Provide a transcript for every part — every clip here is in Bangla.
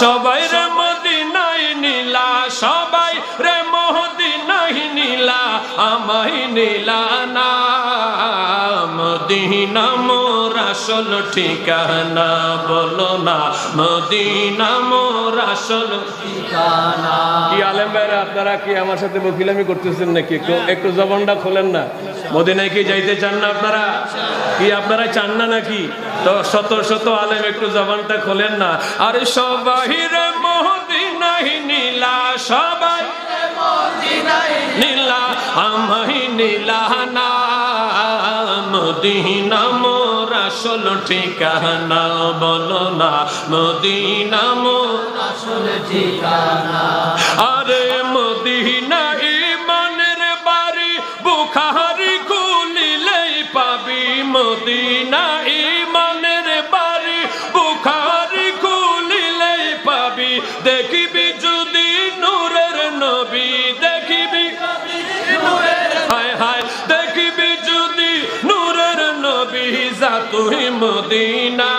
সবাই রে মদিনাই নীলা, সবাই রে মদিনাই নীলা আমাই নীলা না। মদিনা মোর আসল ঠিকানা বলো না, মদিনা মোর আসল কি আলেম ভাইরা, আপনারা কি আমার সাথে বকিলামি করতেছেন নাকি? একটু একটু জবানটা খোলেন না। মদিনায় কি যাইতে চান না আপনারা? কি আপনারা চান না নাকি? তো শত শত আলেম একটু জবানটা খোলেন না। আরে সবাই রে মদিনাই নীলা, সবাই নীলা আমাই নীলা না মদিনা মোর আসল ঠিকানা, বলো না মদিনা মোর আরে মদিনা ইমানের বাড়ি, বুখারি খুলিলেই পাবি মদিনা। দেখিবি যদি নূরের নবী, দেখিবি। হায় হায়, দেখিবি যদি নূরের নবী, যা তুই মদিনা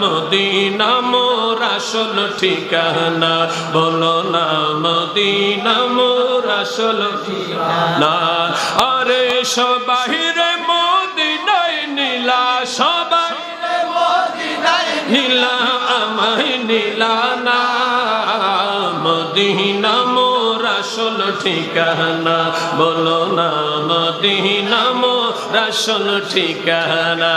মদিনা মোর আসল ঠিকানা। বলো না, মদিনা মোর আসল ঠিকানা। আরে সবাই রে নীলা, সবাই নীলা, আমায় নীলা। মদিনা মোর আসল ঠিকানা। বলো না মদিনা মোর আসল ঠিকানা।